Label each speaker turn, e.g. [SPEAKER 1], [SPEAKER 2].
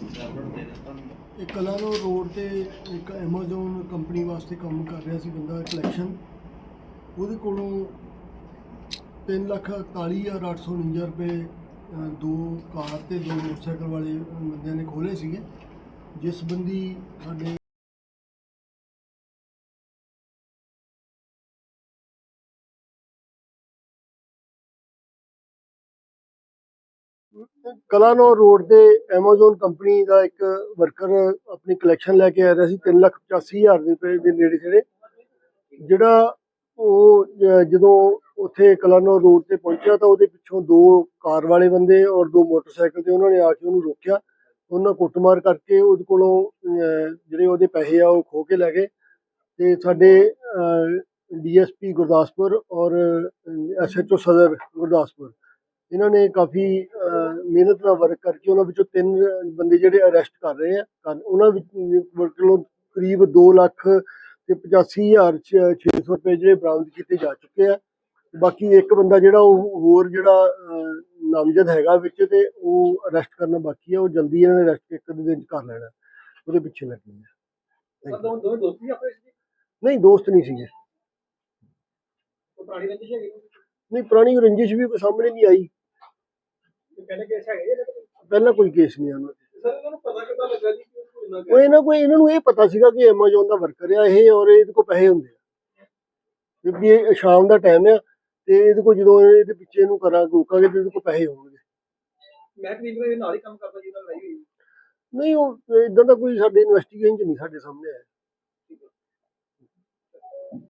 [SPEAKER 1] ਇਹ ਕਲਾਨੋ ਰੋਡ ਤੇ ਇੱਕ ਐਮਾਜ਼ਨ ਕੰਪਨੀ ਵਾਸਤੇ ਕੰਮ ਕਰ ਰਿਹਾ ਸੀ ਬੰਦਾ ਕਲੈਕਸ਼ਨ ਉਹਦੇ ਕੋਲੋਂ 341849 ਰੁਪਏ ਦੋ ਕਾਰ ਤੇ ਦੋ ਮੋਟਰਸਾਈਕਲ ਵਾਲੇ ਬੰਦਿਆਂ ਨੇ ਖੋਲੇ ਸੀਗੇ। ਜਿਸ ਬੰਦੀ ਸਾਡੇ ਕਲਾਨੌਰ ਰੋਡ ਤੇ ਐਮਾਜ਼ਨ ਕੰਪਨੀ ਦਾ ਇੱਕ ਵਰਕਰ ਆਪਣੀ ਕਲੈਕਸ਼ਨ ਲੈ ਕੇ ਆ ਰਿਹਾ ਸੀ 385000 ਰੁਪਏ ਦੇ ਨੇੜੇ ਜਿਹੜੇ ਜਿਹੜਾ ਉਹ ਜਦੋਂ ਉੱਥੇ ਕਲਾਨੌਰ ਰੋਡ ਤੇ ਪਹੁੰਚਿਆ ਤਾਂ ਉਹਦੇ ਪਿੱਛੋਂ ਦੋ ਕਾਰ ਵਾਲੇ ਬੰਦੇ ਔਰ ਦੋ ਮੋਟਰਸਾਈਕਲ ਤੇ ਉਹਨਾਂ ਨੇ ਆ ਕੇ ਉਹਨੂੰ ਰੋਕਿਆ। ਉਹਨਾਂ ਕੁੱਟਮਾਰ ਕਰਕੇ ਉਹਦੇ ਕੋਲੋਂ ਜਿਹੜੇ ਉਹਦੇ ਪੈਸੇ ਆ ਉਹ ਖੋ ਕੇ ਲੈ ਗਏ। ਤੇ ਸਾਡੇ ਡੀਐਸਪੀ ਗੁਰਦਾਸਪੁਰ ਔਰ ਐਸਐਚਓ ਸਦਰ ਗੁਰਦਾਸਪੁਰ। ਇਹਨਾਂ ਨੇ ਕਾਫੀ ਮਿਹਨਤ ਨਾਲ ਵਰਕ ਕਰਕੇ ਉਹਨਾਂ ਵਿੱਚੋਂ ਤਿੰਨ ਬੰਦੇ ਜਿਹੜੇ ਅਰੈਸਟ ਕਰ ਰਹੇ ਆ ਉਹਨਾਂ ਵਿੱਚ ਕੋਲੋਂ ਕਰੀਬ 2 ਲੱਖ ਤੇ 85600 ਰੁਪਏ ਜਿਹੜੇ ਬਰਾਮਦ ਕੀਤੇ ਜਾ ਚੁੱਕੇ ਆ। ਬਾਕੀ ਇੱਕ ਬੰਦਾ ਜਿਹੜਾ ਉਹ ਹੋਰ ਜਿਹੜਾ ਨਾਮਜ਼ਦ ਹੈਗਾ ਵਿੱਚ ਤੇ ਉਹ ਅਰੈਸਟ ਕਰਨਾ ਬਾਕੀ ਆ ਉਹ ਜਲਦੀ ਇਹਨਾਂ ਨੇ ਅਰੈਸਟ ਇੱਕ ਦੇ ਦਿਨ 'ਚ ਕਰ ਲੈਣਾ ਉਹਦੇ ਪਿੱਛੇ ਲੱਗੇ.
[SPEAKER 2] ਦੋਵੇਂ ਦੋਸਤ ਵਿੱਚ
[SPEAKER 1] ਨਹੀਂ ਦੋਸਤ ਨਹੀਂ ਸੀਗੇ।
[SPEAKER 2] ਪੁਰਾਣੀ ਰੰਜਿਸ਼ ਹੈਗੀ?
[SPEAKER 1] ਨਹੀਂ ਪੁਰਾਣੀ ਰੰਜਿਸ਼ ਵੀ ਕੋਈ ਸਾਹਮਣੇ ਨਹੀਂ ਆਈ।
[SPEAKER 2] ਪਹਿਲੇ ਕੇਸ ਹੈਗੇ ਇਹਦੇ ਤੇ?
[SPEAKER 1] ਪਹਿਲਾਂ ਕੋਈ ਕੇਸ ਨਹੀਂ ਆਉਣਾ।
[SPEAKER 2] ਸਰ ਇਹਨਾਂ ਨੂੰ ਪਤਾ ਕਿੱਦਾਂ ਲੱਗਾ ਜੀ ਕਿ ਉਹ ਇੰਨਾ
[SPEAKER 1] ਉਹ ਇਹਨਾਂ ਕੋਈ ਇਹਨਾਂ ਨੂੰ ਇਹ ਪਤਾ ਸੀਗਾ ਕਿ ਐਮਾਜ਼ਨ ਦਾ ਵਰਕਰ ਆ ਇਹ ਔਰ ਇਹਦੇ ਕੋਲ ਪੈਸੇ ਹੁੰਦੇ ਆ। ਕਿਉਂਕਿ ਇਹ ਸ਼ਾਮ ਦਾ ਟਾਈਮ ਆ ਤੇ ਇਹਦੇ ਕੋਲ ਜਦੋਂ ਇਹਦੇ ਪਿੱਛੇ ਇਹਨੂੰ ਕਰਾਂ ਰੋਕਾਂਗੇ ਤੇ ਇਹਦੇ ਕੋਲ ਪੈਸੇ ਹੋਣਗੇ।
[SPEAKER 2] ਮੈਂ ਕਰੀਬ ਨਾਲ ਨਾਲ ਹੀ ਕੰਮ ਕਰਦਾ ਜਿਹਨਾਂ ਲੜਾਈ ਹੋਈ।
[SPEAKER 1] ਨਹੀਂ ਉਹ ਇਦਾਂ ਦਾ ਕੋਈ ਸਾਡੇ ਇਨਵੈਸਟੀਗੇਸ਼ਨ ਚ ਨਹੀਂ ਸਾਡੇ ਸਾਹਮਣੇ ਆਇਆ।